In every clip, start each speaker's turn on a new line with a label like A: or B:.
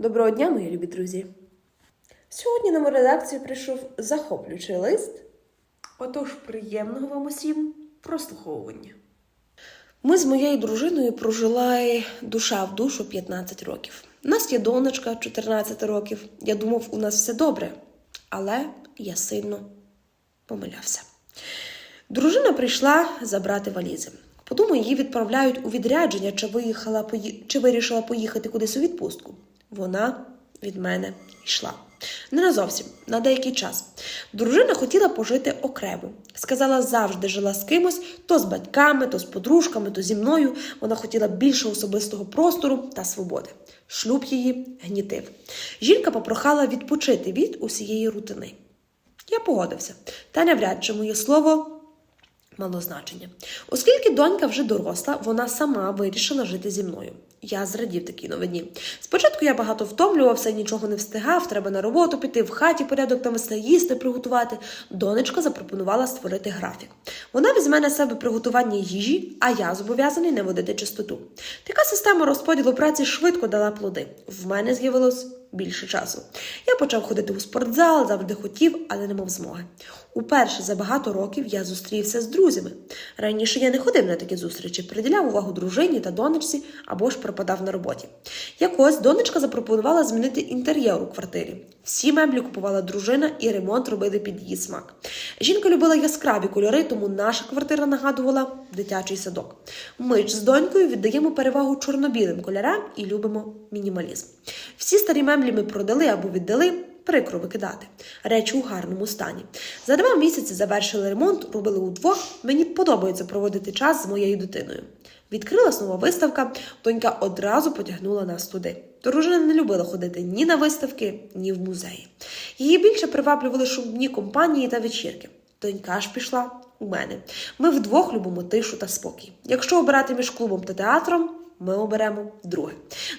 A: Доброго дня, мої любі друзі! Сьогодні на мою редакцію прийшов захоплюючий лист. Отож, приємного вам усім прослуховування. Ми з моєю дружиною прожили душа в душу 15 років. У нас є донечка 14 років. Я думав, у нас все добре, але я сильно помилявся. Дружина прийшла забрати валізи. Подумаю, її відправляють у відрядження, чи виїхала чи вирішила поїхати кудись у відпустку. Вона від мене йшла. Не зовсім, на деякий час. Дружина хотіла пожити окремо. Сказала, завжди жила з кимось, то з батьками, то з подружками, то зі мною. Вона хотіла більше особистого простору та свободи. Шлюб її гнітив. Жінка попрохала відпочити від усієї рутини. Я погодився, та навряд чи моє слово мало значення. Оскільки донька вже доросла, вона сама вирішила жити зі мною. Я зрадів такі новині. Спочатку я багато втомлювався, нічого не встигав, треба на роботу піти, в хаті порядок навести, їсти приготувати. Донечка запропонувала створити графік. Вона візьме на себе приготування їжі, а я зобов'язаний не водити чистоту. Така система розподілу праці швидко дала плоди. В мене з'явилось більше часу. Я почав ходити у спортзал, завжди хотів, але не мав змоги. Уперше за багато років я зустрівся з друзями. Раніше я не ходив на такі зустрічі, приділяв увагу дружині та донечці або ж пропадав на роботі. Якось донечка запропонувала змінити інтер'єр у квартирі. Всі меблі купувала дружина і ремонт робили під її смак. Жінка любила яскраві кольори, тому наша квартира нагадувала дитячий садок. Ми ж з донькою віддаємо перевагу чорно-білим кольорам і любимо мінімалізм. Всі старі меблі ми продали або віддали. Прикро викидати речі у гарному стані. За два місяці завершили ремонт, робили удвох. Мені подобається проводити час з моєю дитиною. Відкрилась нова виставка, донька одразу потягнула нас туди. Дружина не любила ходити ні на виставки, ні в музеї. Її більше приваблювали шумні компанії та вечірки. Донька ж пішла у мене. Ми вдвох любимо тишу та спокій. Якщо обирати між клубом та театром, ми оберемо друге.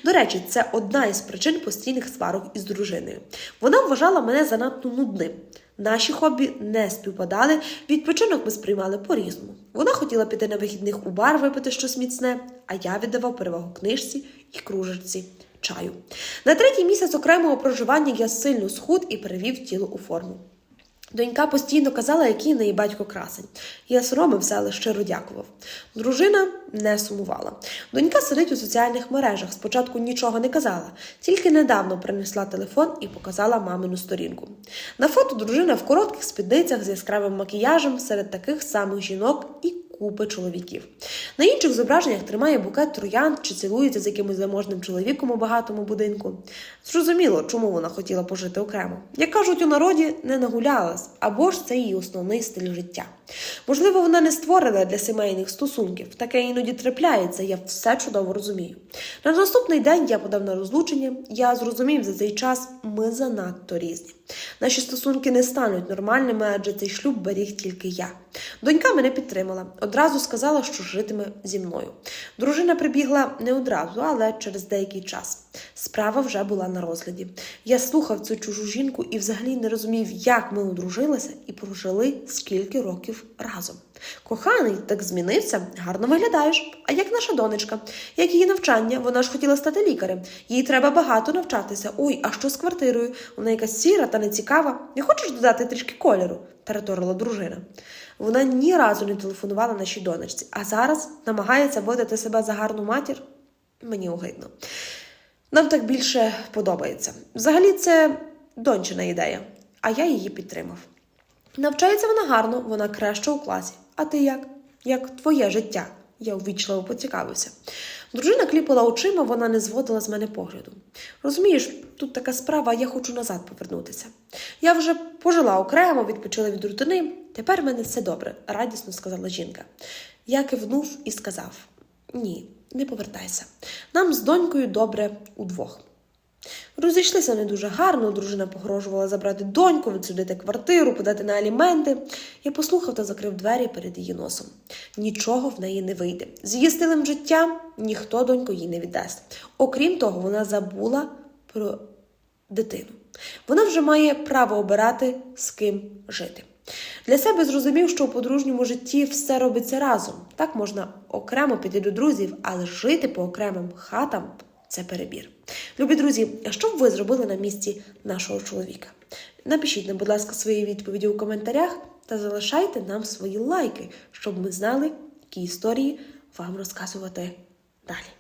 A: До речі, це одна із причин постійних сварок із дружиною. Вона вважала мене занадто нудним. Наші хобі не співпадали, відпочинок ми сприймали по-різному. Вона хотіла піти на вихідних у бар випити щось міцне, а я віддавав перевагу книжці і кружечці чаю. На третій місяць окремого проживання я сильно схуд і перевів тіло у форму. Донька постійно казала, який неї батько красень. Я соромився, але щиро дякував. Дружина не сумувала. Донька сидить у соціальних мережах. Спочатку нічого не казала, тільки недавно принесла телефон і показала мамину сторінку. На фото дружина в коротких спідницях з яскравим макіяжем серед таких самих жінок і купи чоловіків. На інших зображеннях тримає букет троянд чи цілується з якимось заможним чоловіком у багатому будинку. Зрозуміло, чому вона хотіла пожити окремо. Як кажуть у народі, не нагулялась, або ж це її основний стиль життя. Можливо, вона не створена для сімейних стосунків. Таке іноді трапляється, я все чудово розумію. На наступний день я подав на розлучення. Я зрозумів за цей час, ми занадто різні. Наші стосунки не стануть нормальними, адже цей шлюб беріг тільки я. Донька мене підтримала, одразу сказала, що житиме зі мною. Дружина прибігла не одразу, але через деякий час. Справа вже була на розгляді. Я слухав цю чужу жінку і взагалі не розумів, як ми одружилися і прожили скільки років разом. Коханий так змінився, гарно виглядаєш. А як наша донечка? Як її навчання? Вона ж хотіла стати лікарем. Їй треба багато навчатися. Ой, а що з квартирою? Вона якась сіра та нецікава. Не хочеш додати трішки кольору? Тараторила дружина. Вона ні разу не телефонувала нашій донечці, а зараз намагається видати себе за гарну матір. Мені огидно. Нам так більше подобається. Взагалі, це дончина ідея, а я її підтримав. Навчається вона гарно, вона краща у класі. А ти як? Як твоє життя? Я увічливо поцікавився. Дружина кліпала очима, вона не зводила з мене погляду. Розумієш, тут така справа, я хочу назад повернутися. Я вже пожила окремо, відпочила від рутини. Тепер в мене все добре, радісно сказала жінка. Я кивнув і сказав: ні, не повертайся. Нам з донькою добре удвох. Розійшлися не дуже гарно, дружина погрожувала забрати доньку, відсудити квартиру, подати на аліменти. Я послухав та закрив двері перед її носом. Нічого в неї не вийде. З її стилем життя ніхто доньку їй не віддасть. Окрім того, вона забула про дитину. Вона вже має право обирати, з ким жити. Для себе зрозумів, що у подружньому житті все робиться разом. Так можна окремо піти до друзів, але жити по окремим хатам це перебір. Любі друзі, а що б ви зробили на місці нашого чоловіка? Напишіть нам, будь ласка, свої відповіді у коментарях та залишайте нам свої лайки, щоб ми знали, які історії вам розказувати далі.